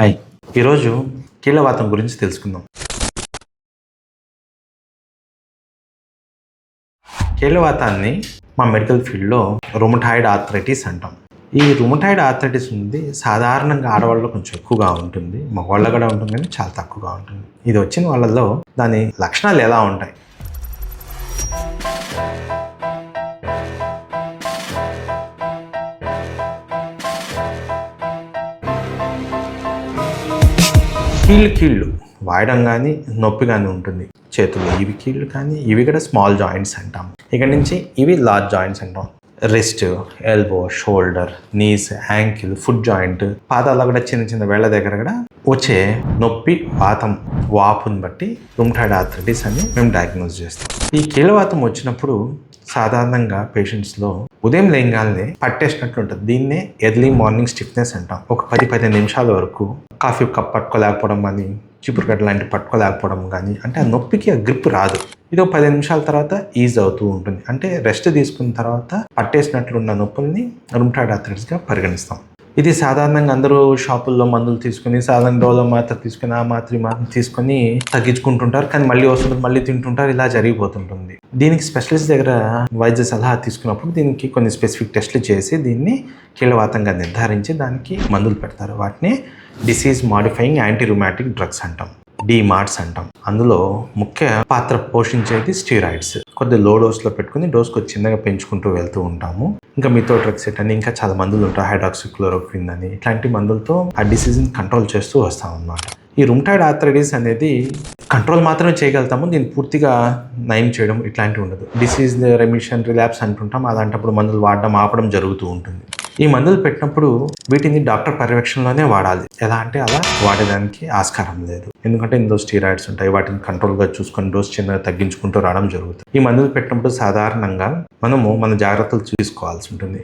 Hi. ఈరోజు కీళ్ళవాతం గురించి తెలుసుకుందాం. కీళ్ళవాతాన్ని మా మెడికల్ ఫీల్డ్లో రొమటాయిడ్ ఆర్థరైటిస్ అంటాం. ఈ రొమటాయిడ్ ఆర్థరైటిస్ ఉంది. సాధారణంగా ఆడవాళ్ళలో కొంచెం ఎక్కువగా ఉంటుంది. మగవాళ్ళ కూడా ఉంటుంది కానీ చాలా తక్కువగా ఉంటుంది. ఇది వచ్చిన వాళ్ళల్లో దాని లక్షణాలు ఎలా ఉంటాయి? కీళ్ళు కీళ్ళు. వాయడం కానీ నొప్పి కానీ ఉంటుంది. చేతులు ఇవి కీళ్ళు కానీ ఇవి కూడా స్మాల్ జాయింట్స్ అంటాం. ఇక్కడ నుంచి ఇవి లార్జ్ జాయింట్స్ అంటాం. Wrist elbow shoulder knees ankle foot joint పాదాల్లో కూడా చిన్న చిన్న వేళ్ళ దగ్గర కూడా వచ్చే నొప్పి వాతం వాపుని బట్టి రుమ్టాడ్ ఆర్థరైటిస్ అని మేము డయాగ్నోస్ చేస్తాం. ఈ కీళ్ళవాతం వచ్చినప్పుడు సాధారణంగా పేషెంట్స్లో ఉదయం లేంగానే పట్టేసినట్లు ఉంటుంది దీన్నే ఎర్లీ మార్నింగ్ స్టిఫ్నెస్ అంటాం. ఒక పది పదిహేను నిమిషాల వరకు కాఫీ కప్ పట్టుకోలేకపోవడం కానీ చిపురుగడ్డ లాంటి పట్టుకోలేకపోవడం కానీ అంటే ఆ నొప్పికి ఆ గ్రిప్ రాదు. ఇది ఒక పది నిమిషాల తర్వాత ఈజ్ అవుతూ ఉంటుంది. అంటే రెస్ట్ తీసుకున్న తర్వాత పట్టేసినట్లున్న నొప్పుల్ని రుమ్టాయిడ్ ఆర్థరైటిస్గా పరిగణిస్తాం. ఇది సాధారణంగా అందరూ షాపుల్లో మందులు తీసుకుని సాధారణ డోలో మాత్ర తీసుకుని ఆ మాత్ర మాత్రం తీసుకొని తగ్గించుకుంటుంటారు. కానీ మళ్ళీ వస్తుంటారు మళ్ళీ తింటుంటారు. ఇలా జరిగిపోతుంటుంది. దీనికి స్పెషలిస్ట్ దగ్గర వైద్య సలహా తీసుకున్నప్పుడు దీనికి కొన్ని స్పెసిఫిక్ టెస్టులు చేసి దీన్ని కీలవాతంగా నిర్ధారించి దానికి మందులు పెడతారు. వాటిని disease modifying anti rheumatic drugs అంటాం. మార్ట్స్ అంటాం. అందులో ముఖ్య పాత్ర పోషించేది స్టీరాయిడ్స్. కొద్ది లో డోస్లో పెట్టుకుని డోస్ కొద్ది చిన్నగా పెంచుకుంటూ వెళ్తూ ఉంటాము. ఇంకా మితో అని ఇంకా చాలా మందులు ఉంటాయి. హైడ్రాక్సిక్లోరోక్విన్ అని. ఇట్లాంటి మందులతో ఆ డిసీజ్ని కంట్రోల్ చేస్తూ వస్తాం అన్నమాట ఈ రుమ్టాయిడ్ ఆర్థరైటిస్ అనేది కంట్రోల్ మాత్రమే చేయగలుగుతాము. దీన్ని పూర్తిగా నయం చేయడం ఇట్లాంటివి ఉండదు. డిసీజ్ రెమిషన్ రిలాప్స్ అంటుంటాం. అలాంటప్పుడు మందులు వాడడం ఆపడం జరుగుతూ ఉంటుంది. ఈ మందులు పెట్టినప్పుడు వీటిని డాక్టర్ పర్యవేక్షణలోనే వాడాలి. ఎలా అంటే అలా వాడేదానికి ఆస్కారం లేదు. ఎందుకంటే ఇందులో స్టీరాయిడ్స్ ఉంటాయి. వాటిని కంట్రోల్గా చూసుకొని డోస్ చిన్న తగ్గించుకుంటూ రావడం జరుగుతుంది. ఈ మందులు పెట్టినప్పుడు సాధారణంగా మనము మన జాగ్రత్తలు తీసుకోవాల్సి ఉంటుంది.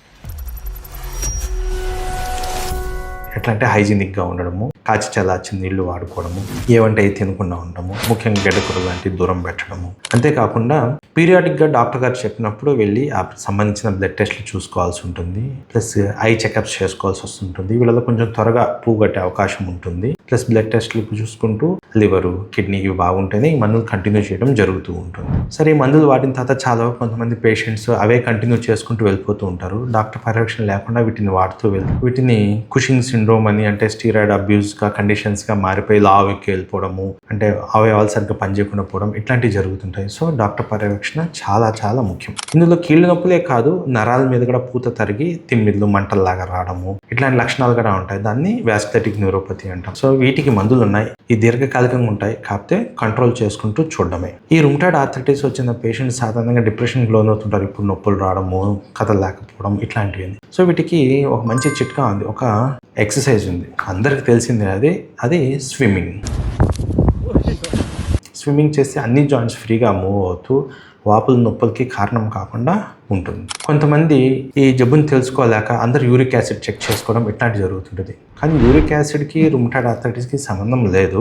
ఎట్లా అంటే హైజీనిక్గా ఉండడము కాచి చల్లార్చి నీళ్ళు వాడుకోవడము ఏవంటే అవి తినకుండా ఉండడము ముఖ్యంగా గడ్డకూర లాంటివి దూరం పెట్టడము. అంతేకాకుండా పీరియాడిక్గా డాక్టర్ గారు చెప్పినప్పుడు వెళ్ళి ఆ సంబంధించిన బ్లడ్ టెస్ట్లు చూసుకోవాల్సి ఉంటుంది. ప్లస్ ఐ చెకప్స్ చేసుకోవాల్సి వస్తుంటుంది. వీళ్ళలో కొంచెం త్వరగా పూగట్టే అవకాశం ఉంటుంది. ప్లస్ బ్లడ్ టెస్ట్లు చూసుకుంటూ లివరు కిడ్నీ ఇవి బాగుంటేనే ఈ మందులు కంటిన్యూ చేయడం జరుగుతూ ఉంటుంది. సరే ఈ మందులు వాడిన తర్వాత చాలా కొంతమంది పేషెంట్స్ అవే కంటిన్యూ చేసుకుంటూ వెళ్ళిపోతూ ఉంటారు. డాక్టర్ పర్యవేక్షణ లేకుండా వీటిని వాడుతూ వెళ్తారు వీటిని కుషింగ్ సిండ్రోమ్ అని అంటే స్టీరాయిడ్ అబ్యూస్గా కండిషన్స్గా మారిపోయి లావ్ వెళ్ళిపోవడము అంటే అవయవాలు సరిగ్గా పనిచేయకుండా పోవడం ఇట్లాంటివి జరుగుతుంటాయి. సో డాక్టర్ పర్యవేక్షణ చాలా చాలా ముఖ్యం. ఇందులో కీళ్ళు నొప్పులే కాదు నరాల మీద కూడా పూత తరిగి తిమ్మిళ్ళు మంటల్లాగా రావడము ఇట్లాంటి లక్షణాలు కూడా ఉంటాయి. దాన్ని వ్యాస్థెటిక్ న్యూరోపతి అంటాం. సో వీటికి మందులు ఉన్నాయి ఈ దీర్ఘకాలికంగా ఉంటాయి. కాకపోతే కంట్రోల్ చేసుకుంటూ చూడడమే. ఈ రుమ్టాయిడ్ ఆర్థరైటిస్ వచ్చిన పేషెంట్ సాధారణంగా డిప్రెషన్కి లోన్ అవుతుంటారు ఇప్పుడు నొప్పులు రావడము కథలు లేకపోవడం ఇట్లాంటివి సో వీటికి ఒక మంచి చిట్కా ఉంది. ఒక ఎక్సర్సైజ్ ఉంది. అందరికి తెలిసిందే అది. అది స్విమ్మింగ్ స్విమ్మింగ్ చేస్తే అన్ని జాయింట్స్ ఫ్రీగా మూవ్ అవుతూ వాపుల నొప్పులకి కారణం కాకుండా ఉంటుంది. కొంతమంది ఈ జబ్బుని తెలుసుకోలేక అందరు యూరిక్ యాసిడ్ చెక్ చేసుకోవడం ఇట్లాంటి జరుగుతుంటుంది. కానీ యూరిక్ యాసిడ్కి రుమిటాడ్ ఆర్థరైటిస్కి సంబంధం లేదు.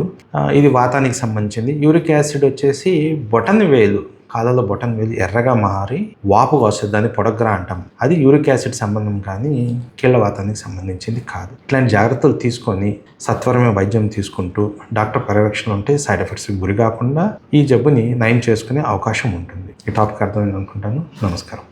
ఇది వాతానికి సంబంధించింది. యూరిక్ యాసిడ్ వచ్చేసి బొటన్ వేలు కాళ్ళలో బొటన్ వేలు ఎర్రగా మారి వాపుగా వస్తుంది దాన్ని పొడగ్రా అంటాం. అది యూరిక్ యాసిడ్ సంబంధం కానీ కీళ్ళవాతానికి సంబంధించింది కాదు. ఇట్లాంటి జాగ్రత్తలు తీసుకొని సత్వరమే వైద్యం తీసుకుంటూ డాక్టర్ పర్యవేక్షణ ఉంటే సైడ్ ఎఫెక్ట్స్కి గురి కాకుండా ఈ జబ్బుని నయం చేసుకునే అవకాశం ఉంటుంది. ఈ టాపిక్ అర్థమైంది అనుకుంటాను. నమస్కారం.